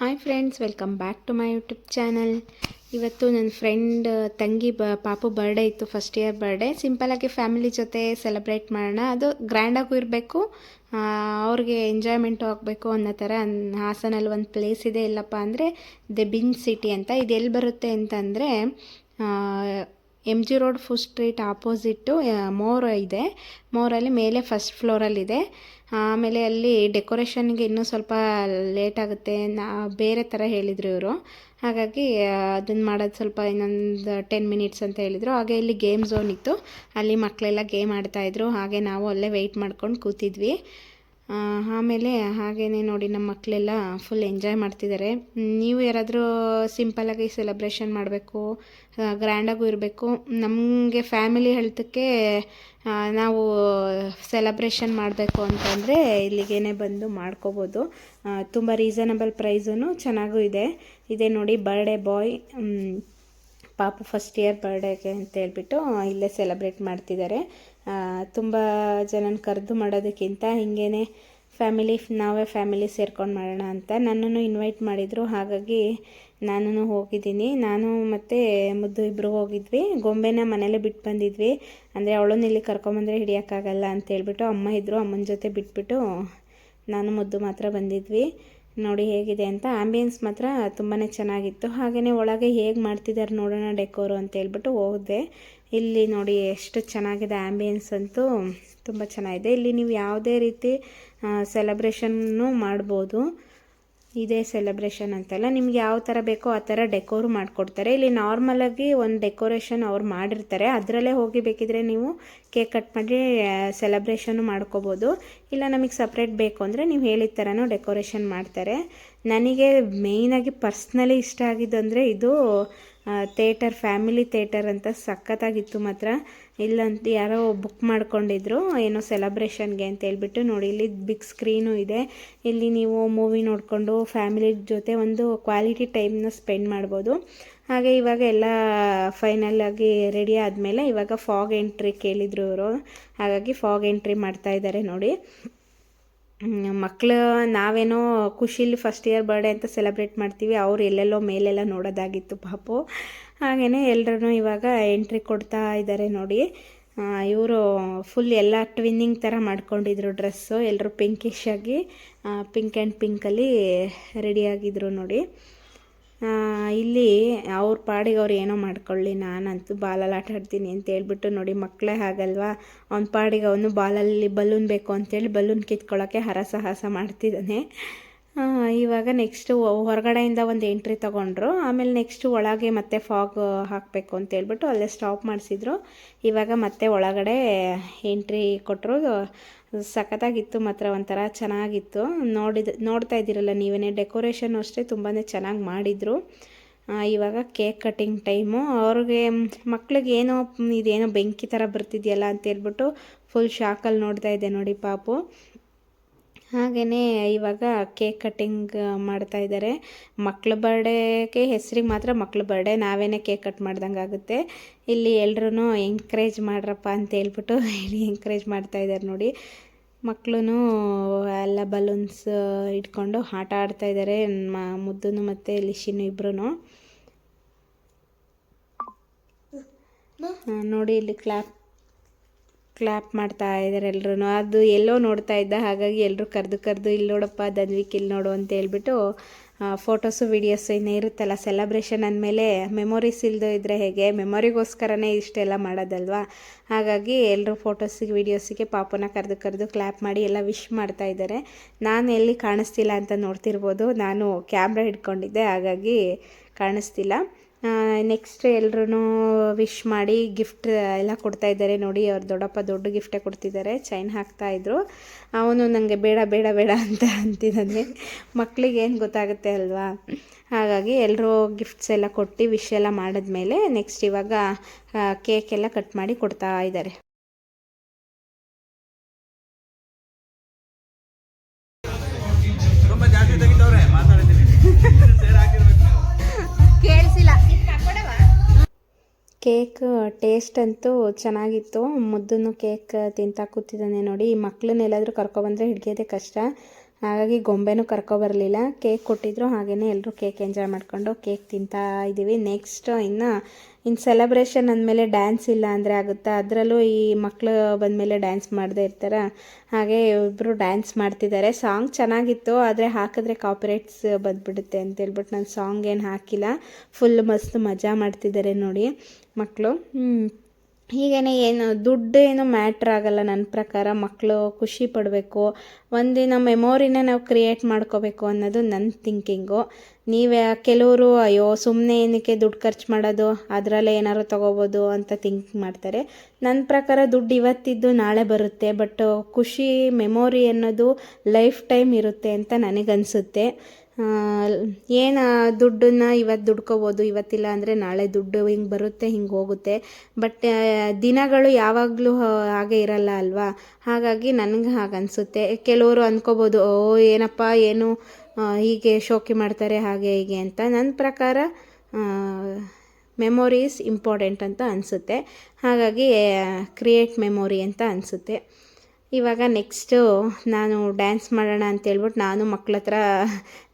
Hi friends welcome back to my YouTube channel ಇವತ್ತು ನನ್ನ friend ತಂಗಿ ಬ, ಪಾಪು ಬರ್ಡೇ ಇತ್ತು ಫಸ್ಟ್ ಇಯರ್ ಬರ್ಡೇ ಸಿಂಪಲಾಗಿ ಫ್ಯಾಮಿಲಿ ಜೊತೆ ಸೆಲೆಬ್ರೇಟ್ ಮಾಡೋಣ. ಅದು ಗ್ರ್ಯಾಂಡಾಗೂ ಇರಬೇಕು ಅವ್ರಿಗೆ ಎಂಜಾಯ್ಮೆಂಟು ಆಗಬೇಕು ಅನ್ನೋ ಥರ ಹಾಸನಲ್ಲಿ ಒಂದು ಪ್ಲೇಸ್ ಇದೆ ಇಲ್ಲಪ್ಪ ಅಂದರೆ ದೆ ಬಿನ್ ಸಿಟಿ ಅಂತ. ಇದು ಎಲ್ಲಿ ಬರುತ್ತೆ ಅಂತಂದರೆ M G road food street opposite More ಇದೆ. ಮೋರಲ್ಲಿ ಮೇಲೆ ಫಸ್ಟ್ ಫ್ಲೋರಲ್ಲಿದೆ. ಆಮೇಲೆ ಅಲ್ಲಿ ಡೆಕೋರೇಷನ್ಗೆ ಇನ್ನೂ ಸ್ವಲ್ಪ ಲೇಟ್ ಆಗುತ್ತೆ. ನಾ, ಬೇರೆ ಥರ ಹೇಳಿದರು ಇವರು. ಹಾಗಾಗಿ ಅದನ್ನು ಮಾಡೋದು ಸ್ವಲ್ಪ ಇನ್ನೊಂದು ಟೆನ್ ಮಿನಿಟ್ಸ್ ಅಂತ ಹೇಳಿದರು. ಹಾಗೆ ಇಲ್ಲಿ ಗೇಮ್ ಝೋನ್ ಇತ್ತು. ಅಲ್ಲಿ ಮಕ್ಕಳೆಲ್ಲ ಗೇಮ್ ಆಡ್ತಾಯಿದ್ರು ಹಾಗೆ ನಾವು ಅಲ್ಲೇ ವೆಯ್ಟ್ ಮಾಡ್ಕೊಂಡು ಕೂತಿದ್ವಿ. ಆಮೇಲೆ ಹಾಗೇ ನೋಡಿ ನಮ್ಮ ಮಕ್ಕಳೆಲ್ಲ ಫುಲ್ ಎಂಜಾಯ್ ಮಾಡ್ತಿದ್ದಾರೆ ನೀವು ಯಾರಾದರೂ ಸಿಂಪಲಾಗಿ ಸೆಲೆಬ್ರೇಷನ್ ಮಾಡಬೇಕು ಗ್ರ್ಯಾಂಡಾಗೂ ಇರಬೇಕು, ನಮಗೆ ಫ್ಯಾಮಿಲಿ ಹೆಲ್ತಕ್ಕೆ ನಾವು ಸೆಲೆಬ್ರೇಷನ್ ಮಾಡಬೇಕು ಅಂತಂದರೆ ಇಲ್ಲಿಗೇನೆ ಬಂದು ಮಾಡ್ಕೋಬೋದು. ತುಂಬ ರೀಸನಬಲ್ ಪ್ರೈಸೂ ಚೆನ್ನಾಗೂ ಇದೆ. ಇದೆ ನೋಡಿ ಬರ್ಡೇ ಬಾಯ್ ಪಾಪು ಫಸ್ಟ್ ಇಯರ್ ಬರ್ಡೇಗೆ ಅಂತ ಹೇಳ್ಬಿಟ್ಟು ಇಲ್ಲೇ ಸೆಲೆಬ್ರೇಟ್ ಮಾಡ್ತಿದ್ದಾರೆ ತುಂಬ ಜನನ ಕರೆದು ಮಾಡೋದಕ್ಕಿಂತ ಹಿಂಗೇ ಫ್ಯಾಮಿಲಿ, ನಾವೇ ಫ್ಯಾಮಿಲಿ ಸೇರ್ಕೊಂಡು ಮಾಡೋಣ ಅಂತ ನನ್ನನ್ನು ಇನ್ವೈಟ್ ಮಾಡಿದರು. ಹಾಗಾಗಿ ನಾನು ಹೋಗಿದ್ದೀನಿ. ನಾನು ಮತ್ತು ಮುದ್ದು ಇಬ್ಬರು ಹೋಗಿದ್ವಿ. ಗೊಂಬೆನ ಮನೇಲೇ ಬಿಟ್ಟು ಬಂದಿದ್ವಿ. ಅಂದರೆ ಅವಳನ್ನ ಇಲ್ಲಿ ಕರ್ಕೊಂಬಂದರೆ ಹಿಡಿಯೋಕ್ಕಾಗಲ್ಲ ಅಂತ ಹೇಳ್ಬಿಟ್ಟು ಅಮ್ಮ ಇದ್ದರು ಅಮ್ಮನ ಜೊತೆ ಬಿಟ್ಬಿಟ್ಟು ನಾನು ಮುದ್ದು ಮಾತ್ರ ಬಂದಿದ್ವಿ. ನೋಡಿ ಹೇಗಿದೆ ಅಂತ. ಆಂಬಿಯನ್ಸ್ ಮಾತ್ರ ತುಂಬಾ ಚೆನ್ನಾಗಿತ್ತು. ಹಾಗೆಯೇ ಒಳಗೆ ಹೇಗೆ ಮಾಡ್ತಿದ್ದಾರೆ ನೋಡೋಣ ಡೆಕೋರು ಅಂತ ಹೇಳ್ಬಿಟ್ಟು ಹೋದೆ. ಇಲ್ಲಿ ನೋಡಿ ಎಷ್ಟು ಚೆನ್ನಾಗಿದೆ ಆ್ಯಂಬಿಯನ್ಸ್ ಅಂತೂ ತುಂಬ ಚೆನ್ನಾಗಿದೆ. ಇಲ್ಲಿ ನೀವು ಯಾವುದೇ ರೀತಿ ಸೆಲೆಬ್ರೇಷನ್ನು ಮಾಡ್ಬೋದು. ಇದೇ ಸೆಲೆಬ್ರೇಷನ್ ಅಂತೆಲ್ಲ ನಿಮ್ಗೆ ಯಾವ ಥರ ಬೇಕೋ ಆ ಥರ ಡೆಕೋರ್ ಮಾಡಿಕೊಡ್ತಾರೆ. ಇಲ್ಲಿ ನಾರ್ಮಲಾಗಿ ಒಂದು ಡೆಕೋರೇಷನ್ ಅವ್ರು ಮಾಡಿರ್ತಾರೆ. ಅದರಲ್ಲೇ ಹೋಗಿ ಬೇಕಿದ್ರೆ ನೀವು ಕೇಕ್ ಕಟ್ ಮಾಡಿ ಸೆಲೆಬ್ರೇಷನ್ನು ಮಾಡ್ಕೋಬೋದು. ಇಲ್ಲ ನಮಗೆ ಸಪ್ರೇಟ್ ಬೇಕು ಅಂದರೆ ನೀವು ಹೇಳಿದ ಥರನೂ ಡೆಕೋರೇಷನ್ ಮಾಡ್ತಾರೆ. ನನಗೆ ಮೇಯ್ನಾಗಿ ಪರ್ಸ್ನಲಿ ಇಷ್ಟ ಆಗಿದ್ದು ಅಂದರೆ ಇದು ಥೇಟರ್ ಫ್ಯಾಮಿಲಿ ಥೇಟರ್ ಅಂತ ಸಖತ್ತಾಗಿತ್ತು ಮಾತ್ರ. ಇಲ್ಲಂತ ಯಾರೋ ಬುಕ್ ಮಾಡ್ಕೊಂಡಿದ್ರು, ಏನೋ ಸೆಲೆಬ್ರೇಷನ್ಗೆ ಅಂತ ಹೇಳ್ಬಿಟ್ಟು ನೋಡಿ, ಇಲ್ಲಿ ಬಿಗ್ ಸ್ಕ್ರೀನು ಇದೆ. ಇಲ್ಲಿ ನೀವು ಮೂವಿ ನೋಡಿಕೊಂಡು ಫ್ಯಾಮಿಲಿ ಜೊತೆ ಒಂದು ಕ್ವಾಲಿಟಿ ಟೈಮ್ನ ಸ್ಪೆಂಡ್ ಮಾಡ್ಬೋದು. ಹಾಗೆ ಇವಾಗ ಎಲ್ಲ ಫೈನಲ್ ಆಗಿ ರೆಡಿ ಆದಮೇಲೆ ಇವಾಗ ಫಾಗ್ ಎಂಟ್ರಿ ಕೇಳಿದ್ರು ಇವರು. ಹಾಗಾಗಿ ಫಾಗ್ ಎಂಟ್ರಿ ಮಾಡ್ತಾ ಇದ್ದಾರೆ ನೋಡಿ. ಮಕ್ಕಳು ನಾವೇನೋ ಖುಷಿಲಿ ಫಸ್ಟ್ ಇಯರ್ ಬರ್ಡೇ ಅಂತ ಸೆಲೆಬ್ರೇಟ್ ಮಾಡ್ತೀವಿ, ಅವ್ರು ಎಲ್ಲೆಲ್ಲೋ ಮೇಲೆಲ್ಲ ನೋಡೋದಾಗಿತ್ತು ಪಾಪು. ಹಾಗೆಯೇ ಎಲ್ಲರೂ ಇವಾಗ ಎಂಟ್ರಿ ಕೊಡ್ತಾ ಇದ್ದಾರೆ ನೋಡಿ. ಇವರು ಫುಲ್ ಎಲ್ಲ ಟ್ವಿನ್ನಿಂಗ್ ಥರ ಮಾಡ್ಕೊಂಡಿದ್ರು ಡ್ರೆಸ್ಸು ಎಲ್ಲರೂ ಪಿಂಕಿಶ್ ಆಗಿ ಪಿಂಕ್ ಆ್ಯಂಡ್ ಪಿಂಕಲ್ಲಿ ರೆಡಿಯಾಗಿದ್ರು ನೋಡಿ. ಇಲ್ಲಿ ಅವ್ರ ಪಾಡಿಗೆ ಅವ್ರು ಏನೋ ಮಾಡ್ಕೊಳ್ಳಿ, ನಾನಂತೂ ಬಾಲಲ್ಲಿ ಆಟ ಆಡ್ತೀನಿ ಅಂತ ಹೇಳ್ಬಿಟ್ಟು ನೋಡಿ ಮಕ್ಕಳೇ ಹಾಗಲ್ವಾ? ಅವ್ನ ಪಾಡಿಗೆ ಅವನು ಬಾಲಲ್ಲಿ ಬಲೂನ್ ಬೇಕು ಅಂತೇಳಿ ಬಲೂನ್ ಕಿತ್ಕೊಳ್ಳೋಕ್ಕೆ ಹರಸಾಹಸ ಮಾಡ್ತಿದ್ದಾನೆ. ಇವಾಗ ನೆಕ್ಸ್ಟು ಹೊರಗಡೆಯಿಂದ ಒಂದು ಎಂಟ್ರಿ ತೊಗೊಂಡ್ರು, ಆಮೇಲೆ ನೆಕ್ಸ್ಟು ಒಳಗೆ ಮತ್ತೆ ಫಾಗ್ ಹಾಕಬೇಕು ಅಂತ ಹೇಳ್ಬಿಟ್ಟು ಅಲ್ಲೇ ಸ್ಟಾಪ್ ಮಾಡಿಸಿದ್ರು. ಇವಾಗ ಮತ್ತೆ ಒಳಗಡೆ ಎಂಟ್ರಿ ಕೊಟ್ಟರು ಸಖತ್ತಾಗಿತ್ತು, ಮಾತ್ರ ಒಂಥರ ಚೆನ್ನಾಗಿತ್ತು. ನೋಡಿದ, ನೋಡ್ತಾ ಇದ್ದೀರಲ್ಲ ನೀವೇ ಡೆಕೋರೇಷನ್ ಅಷ್ಟೇ ತುಂಬಾ ಚೆನ್ನಾಗಿ ಮಾಡಿದರು. ಇವಾಗ ಕೇಕ್ ಕಟ್ಟಿಂಗ್ ಟೈಮು. ಅವ್ರಿಗೆ ಮಕ್ಳಿಗೆ ಏನೋ, ಇದೇನೋ ಬೆಂಕಿ ಥರ ಬರ್ತಿದೆಯಲ್ಲ ಅಂತ ಹೇಳ್ಬಿಟ್ಟು ಫುಲ್ ಶಾಕಲ್ಲಿ ನೋಡ್ತಾ ಇದ್ದೆ ನೋಡಿ ಪಾಪು. ಹಾಗೆಯೇ ಇವಾಗ ಕೇಕ್ ಕಟ್ಟಿಂಗ್ ಮಾಡ್ತಾ ಇದ್ದಾರೆ ಮಕ್ಳ ಬರ್ಡೇಗೆ ಹೆಸ್ರಿಗೆ ಮಾತ್ರ ಮಕ್ಳ ಬರ್ಡೇ ನಾವೇನೇ ಕೇಕ್ ಕಟ್ ಮಾಡ್ದಂಗೆ ಆಗುತ್ತೆ. ಇಲ್ಲಿ ಎಲ್ರೂ ಎಂಕರೇಜ್ ಮಾಡ್ರಪ್ಪ ಅಂತ ಹೇಳ್ಬಿಟ್ಟು ಇಲ್ಲಿ ಎಂಕರೇಜ್ ಮಾಡ್ತಾ ಇದ್ದಾರೆ ನೋಡಿ. ಮಕ್ಕಳು ಎಲ್ಲ ಬಲೂನ್ಸ್ ಇಟ್ಕೊಂಡು ಆಟ ಆಡ್ತಾ ಇದ್ದಾರೆ ಮ ಮುದ್ದು ಮತ್ತು ಲಿಶಿನು ಇಬ್ರು ನೋಡಿ ಇಲ್ಲಿ ಕ್ಲಾಪ್ ಕ್ಲ್ಯಾಪ್ ಮಾಡ್ತಾ ಇದ್ದಾರೆ ಎಲ್ಲರೂ ಅದು ಎಲ್ಲೋ ನೋಡ್ತಾ ಇದ್ದ ಹಾಗಾಗಿ ಎಲ್ಲರೂ ಕರೆದು ಕರೆದು ಇಲ್ಲಿ ನೋಡಪ್ಪ ದನ್ವಿಕ್ ಇಲ್ಲಿ ನೋಡು ಅಂತ ಹೇಳ್ಬಿಟ್ಟು ಫೋಟೋಸು ವೀಡಿಯೋಸು ಇನ್ನೇ ಇರುತ್ತಲ್ಲ ಸೆಲೆಬ್ರೇಷನ್ ಅಂದಮೇಲೆ ಮೆಮೊರೀಸ್ ಇಲ್ಲದೇ ಇದ್ದರೆ ಹೇಗೆ? ಮೆಮೊರಿಗೋಸ್ಕರನೇ ಇಷ್ಟೆಲ್ಲ ಮಾಡೋದಲ್ವಾ? ಹಾಗಾಗಿ ಎಲ್ಲರೂ ಫೋಟೋಸಿಗೆ ವೀಡಿಯೋಸಿಗೆ ಪಾಪನ ಕರೆದು ಕರೆದು ಕ್ಲ್ಯಾಪ್ ಮಾಡಿ ಎಲ್ಲ ವಿಶ್ ಮಾಡ್ತಾ ಇದ್ದಾರೆ ನಾನು ಎಲ್ಲಿ ಕಾಣಿಸ್ತಿಲ್ಲ ಅಂತ ನೋಡ್ತಿರ್ಬೋದು. ನಾನು ಕ್ಯಾಮ್ರಾ ಹಿಡ್ಕೊಂಡಿದ್ದೆ, ಹಾಗಾಗಿ ಕಾಣಿಸ್ತಿಲ್ಲ. ನೆಕ್ಸ್ಟ್ ಎಲ್ರೂ ವಿಶ್ ಮಾಡಿ ಗಿಫ್ಟ್ ಎಲ್ಲ ಕೊಡ್ತಾ ಇದ್ದಾರೆ ನೋಡಿ. ಅವ್ರ ದೊಡ್ಡಪ್ಪ ದೊಡ್ಡ ಗಿಫ್ಟೇ ಕೊಡ್ತಿದ್ದಾರೆ. ಚೈನ್ ಹಾಕ್ತಾ ಇದ್ರು. ಅವನು ನನಗೆ ಬೇಡ ಬೇಡ ಬೇಡ ಅಂತ ಅಂತಿದ್ದಾನೆ. ಮಕ್ಕಳಿಗೆ ಏನು ಗೊತ್ತಾಗುತ್ತೆ ಅಲ್ವಾ? ಹಾಗಾಗಿ ಎಲ್ಲರೂ ಗಿಫ್ಟ್ಸ್ ಎಲ್ಲ ಕೊಟ್ಟು ವಿಶ್ ಎಲ್ಲ ಮಾಡಿದ್ಮೇಲೆ ನೆಕ್ಸ್ಟ್ ಇವಾಗ ಕೇಕ್ ಎಲ್ಲ ಕಟ್ ಮಾಡಿ ಕೊಡ್ತಾ ಇದ್ದಾರೆ. ಕೇಕ್, ಟೇಸ್ಟ್ ಅಂತೂ ಚೆನ್ನಾಗಿತ್ತು. ಮುದ್ದನ್ನು ಕೇಕ್ ತಿಂತಾ ಕೂತಿದ್ದಾನೆ ನೋಡಿ. ಈ ಮಕ್ಕಳನ್ನ ಎಲ್ಲಾದರೂ ಕರ್ಕೊಬಂದರೆ ಹಿಡಿಯೋದೇ ಕಷ್ಟ. ಹಾಗಾಗಿ ಗೊಂಬೆನೂ ಕರ್ಕೊಬರಲಿಲ್ಲ ಕೇಕ್ ಕೊಟ್ಟಿದ್ರು. ಹಾಗೆಯೇ ಎಲ್ಲರೂ ಕೇಕ್ ಎಂಜಾಯ್ ಮಾಡ್ಕೊಂಡು ಕೇಕ್ ತಿಂತಾ ಇದ್ದೀವಿ ನೆಕ್ಸ್ಟ್ ಇನ್ನು ಇನ್ನು ಸೆಲೆಬ್ರೇಷನ್ ಅಂದಮೇಲೆ ಡ್ಯಾನ್ಸ್ ಇಲ್ಲ ಅಂದರೆ ಆಗುತ್ತಾ? ಅದರಲ್ಲೂ ಈ ಮಕ್ಕಳು ಬಂದಮೇಲೆ ಡ್ಯಾನ್ಸ್ ಮಾಡದೇ ಇರ್ತಾರೆ? ಹಾಗೆ ಇಬ್ಬರು ಡ್ಯಾನ್ಸ್ ಮಾಡ್ತಿದ್ದಾರೆ. ಸಾಂಗ್ ಚೆನ್ನಾಗಿತ್ತು, ಆದರೆ ಹಾಕಿದ್ರೆ ಕಾಪಿರೈಟ್ಸ್ ಬಂದ್ಬಿಡುತ್ತೆ ಅಂತೇಳ್ಬಿಟ್ಟು ನಾನು ಸಾಂಗ್ ಏನು ಹಾಕಿಲ್ಲ. ಫುಲ್ ಮಸ್ತ್ ಮಜಾ ಮಾಡ್ತಿದ್ದಾರೆ ನೋಡಿ ಮಕ್ಕಳು ಹೀಗೇನೆ ಏನು, ದುಡ್ಡು ಏನು ಮ್ಯಾಟ್ರ್ ಆಗಲ್ಲ ನನ್ನ ಪ್ರಕಾರ. ಮಕ್ಕಳು ಖುಷಿ ಪಡಬೇಕು. ಒಂದಿನ ಮೆಮೊರಿನ ನಾವು ಕ್ರಿಯೇಟ್ ಮಾಡ್ಕೋಬೇಕು ಅನ್ನೋದು ನನ್ನ ಥಿಂಕಿಂಗು. ನೀವೇ, ಕೆಲವರು, ಅಯ್ಯೋ ಸುಮ್ಮನೆ ಏನಕ್ಕೆ ದುಡ್ಡು ಖರ್ಚು ಮಾಡೋದು, ಅದರಲ್ಲೇ ಏನಾದ್ರು ತೊಗೋಬೋದು ಅಂತ ಥಿಂಕ್ ಮಾಡ್ತಾರೆ. ನನ್ನ ಪ್ರಕಾರ ದುಡ್ಡು ಇವತ್ತಿದ್ದು ನಾಳೆ ಬರುತ್ತೆ, ಬಟ್ ಖುಷಿ, ಮೆಮೊರಿ ಅನ್ನೋದು ಲೈಫ್ ಟೈಮ್ ಇರುತ್ತೆ ಅಂತ ನನಗನ್ಸುತ್ತೆ. ಏನು ದುಡ್ಡನ್ನು ಇವತ್ತು ದುಡ್ಕೋಬೋದು, ಇವತ್ತಿಲ್ಲ ಅಂದರೆ ನಾಳೆ ದುಡ್ಡು ಹಿಂಗೆ ಬರುತ್ತೆ, ಹಿಂಗೆ ಹೋಗುತ್ತೆ. ಬಟ್ ದಿನಗಳು ಯಾವಾಗಲೂ ಹಾಗೆ ಇರಲ್ಲ ಅಲ್ವಾ? ಹಾಗಾಗಿ ನನಗೆ ಹಾಗೆ ಅನಿಸುತ್ತೆ. ಕೆಲವರು ಅಂದ್ಕೋಬೋದು ಓ, ಏನಪ್ಪ, ಏನು ಹೀಗೆ ಶೋಕಿ ಮಾಡ್ತಾರೆ, ಹಾಗೆ, ಹೀಗೆ ಅಂತ. ನನ್ನ ಪ್ರಕಾರ ಮೆಮೊರೀಸ್ ಇಂಪಾರ್ಟೆಂಟ್ ಅಂತ ಅನಿಸುತ್ತೆ. ಹಾಗಾಗಿ ಕ್ರಿಯೇಟ್ ಮೆಮೊರಿ ಅಂತ ಅನಿಸುತ್ತೆ. ಇವಾಗ ನೆಕ್ಸ್ಟು ನಾನು ಡ್ಯಾನ್ಸ್ ಮಾಡೋಣ ಅಂತೇಳ್ಬಿಟ್ಟು ನಾನು ಮಕ್ಳ ಹತ್ರ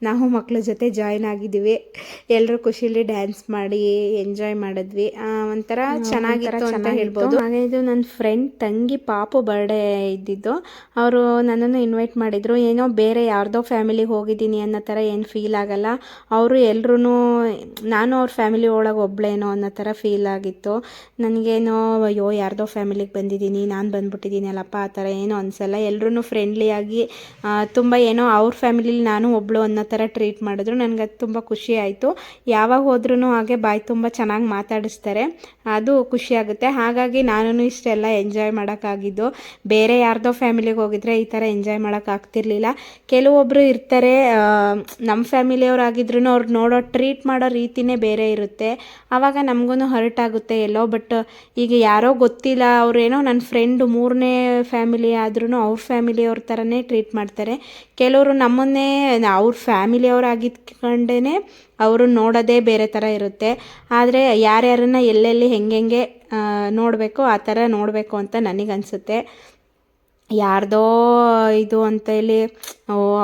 ನಾವು ಮಕ್ಳ ಜೊತೆ ಜಾಯ್ನ್ ಆಗಿದ್ದೀವಿ ಎಲ್ಲರೂ ಖುಷಿಲಿ ಡ್ಯಾನ್ಸ್ ಮಾಡಿ ಎಂಜಾಯ್ ಮಾಡಿದ್ವಿ. ಒಂಥರ ಚೆನ್ನಾಗಿತ್ತು ಅಂತ ಹೇಳ್ಬೋದು. ಹಾಗೆ ಇದು ನನ್ನ ಫ್ರೆಂಡ್ ತಂಗಿ ಪಾಪು ಬರ್ಡೇ ಇದ್ದಿದ್ದು. ಅವರು ನನ್ನನ್ನು ಇನ್ವೈಟ್ ಮಾಡಿದರು. ಏನೋ ಬೇರೆ ಯಾರ್ದೋ ಫ್ಯಾಮಿಲಿಗೆ ಹೋಗಿದ್ದೀನಿ ಅನ್ನೋ ಥರ ಏನು ಫೀಲ್ ಆಗಲ್ಲ. ಅವರು ಎಲ್ಲರೂ ನಾನು ಅವ್ರ ಫ್ಯಾಮಿಲಿ ಒಳಗೆ ಒಬ್ಳೇನೋ ಅನ್ನೋ ಥರ ಫೀಲ್ ಆಗಿತ್ತು. ನನಗೇನೋ ಅಯ್ಯೋ ಯಾರ್ದೋ ಫ್ಯಾಮಿಲಿಗೆ ಬಂದಿದ್ದೀನಿ ನಾನು ಬಂದ್ಬಿಟ್ಟಿದ್ದೀನಿ ಅಲ್ಲಪ್ಪ ಆ ಥರ ಏನೂ ಅನಿಸಲ್ಲ. ಎಲ್ಲರೂ ಫ್ರೆಂಡ್ಲಿಯಾಗಿ ತುಂಬ ಏನೋ ಅವ್ರ ಫ್ಯಾಮಿಲಿಲಿ ನಾನು ಒಬ್ಳು ಅನ್ನೋ ಥರ ಟ್ರೀಟ್ ಮಾಡಿದ್ರು. ನನಗೆ ಅದು ತುಂಬ ಖುಷಿ ಆಯಿತು. ಯಾವಾಗ ಹೋದ್ರೂ ಹಾಗೆ ಬಾಯಿ ತುಂಬ ಚೆನ್ನಾಗಿ ಮಾತಾಡಿಸ್ತಾರೆ. ಅದು ಖುಷಿಯಾಗುತ್ತೆ ಹಾಗಾಗಿ ನಾನು ಇಷ್ಟೆಲ್ಲ ಎಂಜಾಯ್ ಮಾಡೋಕ್ಕಾಗಿದ್ದು. ಬೇರೆ ಯಾರ್ದೋ ಫ್ಯಾಮಿಲಿಗೆ ಹೋಗಿದ್ರೆ ಈ ಥರ ಎಂಜಾಯ್ ಮಾಡೋಕ್ಕಾಗ್ತಿರ್ಲಿಲ್ಲ ಕೆಲವೊಬ್ಬರು ಇರ್ತಾರೆ ನಮ್ಮ ಫ್ಯಾಮಿಲಿಯವರಾಗಿದ್ರು ಅವ್ರು ನೋಡೋ ಟ್ರೀಟ್ ಮಾಡೋ ರೀತಿನೇ ಬೇರೆ ಇರುತ್ತೆ. ಆವಾಗ ನಮಗೂ ಹರ್ಟ್ ಆಗುತ್ತೆ ಎಲ್ಲೋ ಬಟ್ ಈಗ ಯಾರೋ ಗೊತ್ತಿಲ್ಲ. ಅವರೇನೋ ನನ್ನ ಫ್ರೆಂಡು ಮೂರನೇ ಫ್ಯಾಮಿಲಿ ಆದ್ರೂ ಅವ್ರ ಫ್ಯಾಮಿಲಿಯವ್ರ ಥರನೇ ಟ್ರೀಟ್ ಮಾಡ್ತಾರೆ. ಕೆಲವರು ನಮ್ಮನ್ನೇ, ಅವ್ರ ಫ್ಯಾಮಿಲಿಯವರಾಗಿದ್ಕೊಂಡೇ ಅವರು ನೋಡೋದೇ ಬೇರೆ ಥರ ಇರುತ್ತೆ. ಆದರೆ ಯಾರ್ಯಾರನ್ನ ಎಲ್ಲೆಲ್ಲಿ ಹೆಂಗೆಂಗೆ ನೋಡಬೇಕು ಆ ಥರ ನೋಡಬೇಕು ಅಂತ ನನಗನ್ಸುತ್ತೆ. ಯಾರ್ದೋ ಇದು ಅಂತ ಹೇಳಿ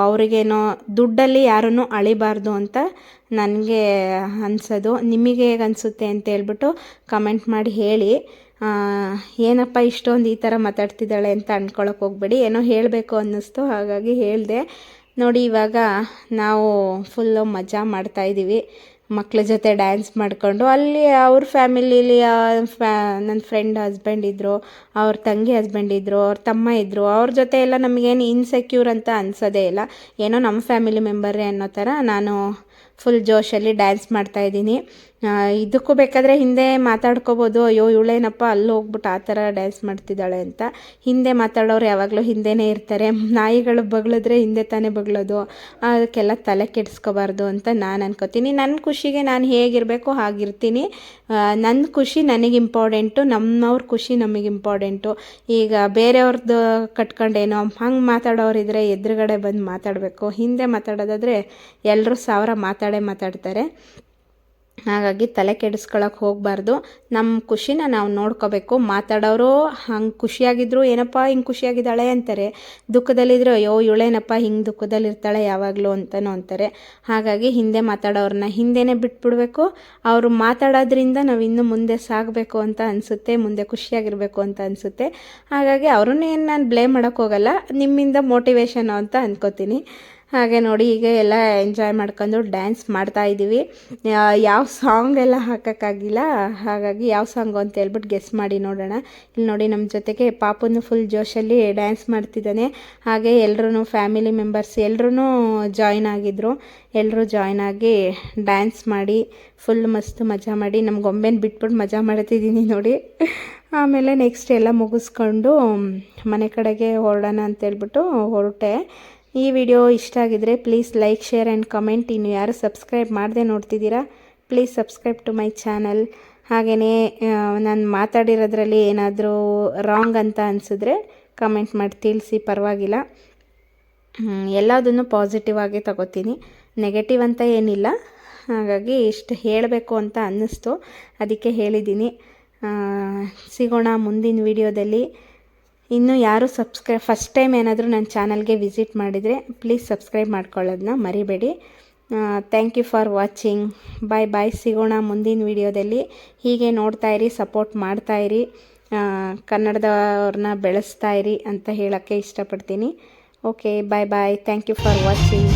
ಅವ್ರಿಗೇನೋ ದುಡ್ಡಲ್ಲಿ ಯಾರನ್ನು ಅಳಿಬಾರ್ದು ಅಂತ ನನಗೆ ಅನ್ಸೋದು. ನಿಮಗೆ ಹೇಗೆ ಅನಿಸುತ್ತೆ ಅಂತ ಹೇಳ್ಬಿಟ್ಟು ಕಮೆಂಟ್ ಮಾಡಿ ಹೇಳಿ. ಏನಪ್ಪ ಇಷ್ಟೊಂದು ಈ ಥರ ಮಾತಾಡ್ತಿದ್ದಾಳೆ ಅಂತ ಅಂದ್ಕೊಳಕ್ಕೆ ಹೋಗ್ಬೇಡಿ. ಏನೋ ಹೇಳಬೇಕು ಅನ್ನಿಸ್ತು, ಹಾಗಾಗಿ ಹೇಳಿದೆ. ನೋಡಿ, ಇವಾಗ ನಾವು ಫುಲ್ಲು ಮಜಾ ಮಾಡ್ತಾ ಇದ್ದೀವಿ ಮಕ್ಳ ಜೊತೆ ಡ್ಯಾನ್ಸ್ ಮಾಡಿಕೊಂಡು. ಅಲ್ಲಿ ಅವ್ರ ಫ್ಯಾಮಿಲಿಲಿ ಫ್ಯಾ ನನ್ನ ಫ್ರೆಂಡ್ ಹಸ್ಬೆಂಡ್ ಇದ್ದರು ಅವ್ರ ತಂಗಿ ಹಸ್ಬೆಂಡ್ ಇದ್ದರು ಅವ್ರ ತಮ್ಮ ಇದ್ದರು ಅವ್ರ ಜೊತೆ ಎಲ್ಲ ನಮಗೇನು ಇನ್ಸೆಕ್ಯೂರ್ ಅಂತ ಅನ್ಸೋದೇ ಇಲ್ಲ. ಏನೋ ನಮ್ಮ ಫ್ಯಾಮಿಲಿ ಮೆಂಬರೇ ಅನ್ನೋ ಥರ ನಾನು ಫುಲ್ ಜೋಶಲ್ಲಿ ಡ್ಯಾನ್ಸ್ ಮಾಡ್ತಾ ಇದ್ದೀನಿ. ಇದಕ್ಕೂ ಬೇಕಾದರೆ ಹಿಂದೆ ಮಾತಾಡ್ಕೋಬೋದು, ಅಯ್ಯೋ ಇವಳೇನಪ್ಪ ಅಲ್ಲಿ ಹೋಗ್ಬಿಟ್ಟು ಆ ಥರ ಡ್ಯಾನ್ಸ್ ಮಾಡ್ತಿದ್ದಾಳೆ ಅಂತ. ಹಿಂದೆ ಮಾತಾಡೋರು ಯಾವಾಗಲೂ ಹಿಂದೆನೇ ಇರ್ತಾರೆ. ನಾಯಿಗಳು ಬಗಳಿದ್ರೆ ಹಿಂದೆ ತಾನೇ ಬಗಳೋದು ಅದಕ್ಕೆಲ್ಲ ತಲೆ ಕೆಡಿಸ್ಕೋಬಾರ್ದು ಅಂತ ನಾನು ಅನ್ಕೋತೀನಿ. ನನ್ನ ಖುಷಿಗೆ ನಾನು ಹೇಗಿರಬೇಕು ಹಾಗಿರ್ತೀನಿ. ನನ್ನ ಖುಷಿ ನನಗೆ ಇಂಪಾರ್ಟೆಂಟು ನಮ್ಮವ್ರ ಖುಷಿ ನಮಗೆ ಇಂಪಾರ್ಟೆಂಟು ಈಗ ಬೇರೆಯವ್ರದ್ದು ಕಟ್ಕೊಂಡೇನೋ, ಹಂಗೆ ಮಾತಾಡೋರಿದ್ರೆ ಎದುರುಗಡೆ ಬಂದು ಮಾತಾಡಬೇಕು. ಹಿಂದೆ ಮಾತಾಡೋದಾದರೆ ಎಲ್ಲರೂ ಸಾವಿರ ಮಾತಾಡೇ ಮಾತಾಡ್ತಾರೆ. ಹಾಗಾಗಿ ತಲೆ ಕೆಡಿಸ್ಕೊಳಕ್ಕೆ ಹೋಗಬಾರ್ದು. ನಮ್ಮ ಖುಷಿನ ನಾವು ನೋಡ್ಕೋಬೇಕು. ಮಾತಾಡೋರು ಹಂಗೆ ಖುಷಿಯಾಗಿದ್ರು, ಏನಪ್ಪ ಹಿಂಗೆ ಖುಷಿಯಾಗಿದ್ದಾಳೆ ಅಂತಾರೆ. ದುಃಖದಲ್ಲಿದ್ರು, ಅಯ್ಯೋ, ಇವಳೇನಪ್ಪ ಹಿಂಗೆ ದುಃಖದಲ್ಲಿರ್ತಾಳೆ ಯಾವಾಗಲೂ ಅಂತಲೂ ಅಂತಾರೆ. ಹಾಗಾಗಿ ಹಿಂದೆ ಮಾತಾಡೋರನ್ನ ಹಿಂದೆನೇ ಬಿಟ್ಬಿಡ್ಬೇಕು. ಅವರು ಮಾತಾಡೋದ್ರಿಂದ ನಾವು ಇನ್ನು ಮುಂದೆ ಸಾಗಬೇಕು ಅಂತ ಅನಿಸುತ್ತೆ, ಮುಂದೆ ಖುಷಿಯಾಗಿರಬೇಕು ಅಂತ ಅನಿಸುತ್ತೆ. ಹಾಗಾಗಿ ಅವ್ರನ್ನೇನು ನಾನು ಬ್ಲೇಮ್ ಮಾಡೋಕ್ಕೋಗಲ್ಲ ನಿಮ್ಮಿಂದ ಮೋಟಿವೇಶನ್ ಅಂತ ಅನ್ಕೋತೀನಿ. ಹಾಗೆ ನೋಡಿ ಈಗ ಎಲ್ಲ ಎಂಜಾಯ್ ಮಾಡ್ಕೊಂಡು ಡ್ಯಾನ್ಸ್ ಮಾಡ್ತಾ ಇದ್ದೀವಿ ಯಾವ ಸಾಂಗ್ ಎಲ್ಲ ಹಾಕೋಕ್ಕಾಗಿಲ್ಲ. ಹಾಗಾಗಿ ಯಾವ ಸಾಂಗು ಅಂತ ಹೇಳ್ಬಿಟ್ಟು ಗೆಸ್ ಮಾಡಿ ನೋಡೋಣ. ಇಲ್ಲಿ ನೋಡಿ ನಮ್ಮ ಜೊತೆಗೆ ಪಾಪುನು ಫುಲ್ ಜೋಶಲ್ಲಿ ಡ್ಯಾನ್ಸ್ ಮಾಡ್ತಿದ್ದಾನೆ. ಹಾಗೆ ಎಲ್ಲರೂ ಫ್ಯಾಮಿಲಿ ಮೆಂಬರ್ಸ್ ಎಲ್ಲರೂ ಜಾಯ್ನ್ ಆಗಿದ್ರು. ಎಲ್ಲರೂ ಜಾಯ್ನ್ ಆಗಿ ಡ್ಯಾನ್ಸ್ ಮಾಡಿ ಫುಲ್ ಮಸ್ತ್ ಮಜಾ ಮಾಡಿ ನಮ್ಮ ಗೊಂಬೆನ ಬಿಟ್ಬಿಟ್ಟು ಮಜಾ ಮಾಡ್ತಿದ್ದೀನಿ ನೋಡಿ. ಆಮೇಲೆ ನೆಕ್ಸ್ಟ್ ಎಲ್ಲ ಮುಗಿಸ್ಕೊಂಡು ಮನೆ ಕಡೆಗೆ ಹೊರಡೋಣ ಅಂತೇಳ್ಬಿಟ್ಟು ಹೊರಟೆ. ಈ ವಿಡಿಯೋ ಇಷ್ಟ ಆಗಿದ್ರೆ please like share and comment ಇನ್ನು ಯಾರು ಸಬ್ಸ್ಕ್ರೈಬ್ ಮಾಡದೆ ನೋಡ್ತಿದ್ದೀರಾ please subscribe to my channel ಹಾಗೆಯೇ ನಾನು ಮಾತಾಡಿರೋದ್ರಲ್ಲಿ ಏನಾದರೂ ರಾಂಗ್ ಅಂತ ಅನಿಸಿದ್ರೆ ಕಮೆಂಟ್ ಮಾಡಿ, ತಿಳಿಸಿ, ಪರವಾಗಿಲ್ಲ. ಎಲ್ಲದನ್ನು ಪಾಸಿಟಿವ್ ಆಗಿ ತಗೋತೀನಿ. ನೆಗೆಟಿವ್ ಅಂತ ಏನಿಲ್ಲ. ಹಾಗಾಗಿ ಇಷ್ಟು ಹೇಳಬೇಕು ಅಂತ ಅನ್ನಿಸ್ತು. ಅದಕ್ಕೆ ಹೇಳಿದ್ದೀನಿ. ಸಿಗೋಣ ಮುಂದಿನ ವಿಡಿಯೋದಲ್ಲಿ. ಇನ್ನು ಯಾರು ಸಬ್ಸ್ಕ್ರೈ ಫಸ್ಟ್ ಟೈಮ್ ಏನಾದರೂ ನನ್ನ ಚಾನಲ್ಗೆ ವಿಸಿಟ್ ಮಾಡಿದರೆ ಪ್ಲೀಸ್ ಸಬ್ಸ್ಕ್ರೈಬ್ ಮಾಡ್ಕೊಳ್ಳೋದನ್ನ ಮರಿಬೇಡಿ. Thank you for watching bye bye ಸಿಗೋಣ ಮುಂದಿನ ವಿಡಿಯೋದಲ್ಲಿ ಹೀಗೆ ನೋಡ್ತಾ ಇರಿ ಸಪೋರ್ಟ್ ಮಾಡ್ತಾ ಇರಿ. ಕನ್ನಡದವ್ರನ್ನ ಬೆಳೆಸ್ತಾ ಇರಿ ಅಂತ ಹೇಳೋಕ್ಕೆ ಇಷ್ಟಪಡ್ತೀನಿ. Okay bye bye thank you for watching